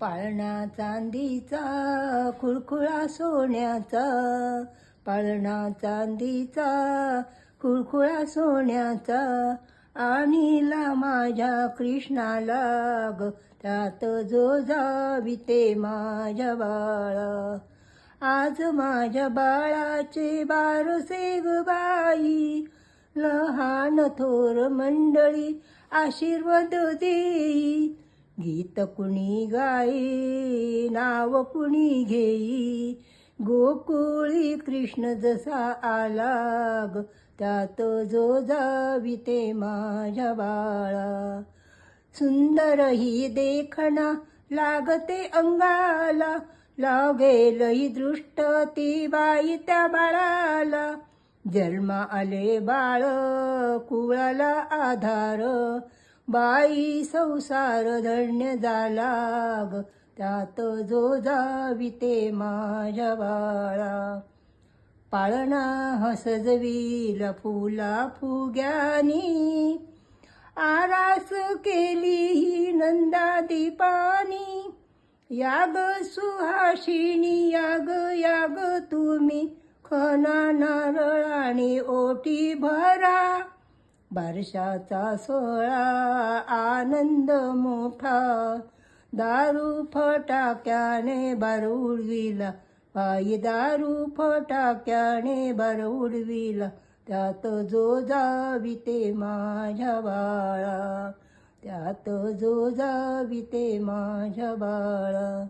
पाळणा चांदीचा खुळखुळा सोन्याचा. पाळणा चांदीचा खुळखुळा सोन्याचा. आणीला माझ्या कृष्णाला ग त्यात जो जाविते माझ्या बाळा. आज माझ्या बाळाचे बारसे बाई लहान थोर मंडळी आशीर्वाद देई. गीत कुणी गाई नाव कुणी घेई गोकुळी कृष्ण जसा आला त्यात जो जाविते माझ्या बाळा. सुंदर ही देखणा लागते अंगाला लागेल ही दृष्ट ती बाई त्या बाळाला. जन्मा आले बाळ कुळाला आधार बाई संसार धन्य झाला ग त्यात जो जाविते माझ्या बाळा. पाळणा हसजवील फुला फुग्यानी आरास केली ही नंदा दीपानी. याग सुहाशिणी याग याग तुम्ही खना नारळाने ओटी भरा. बारशाचा सोहळा आनंद मोठा. दारू फटाक्याने बार उडविला बाई दारू फटाक्याने बार उडविला त्यात जो जाविते माझ्या बाळा. त्यात जो जाविते माझ्या बाळा.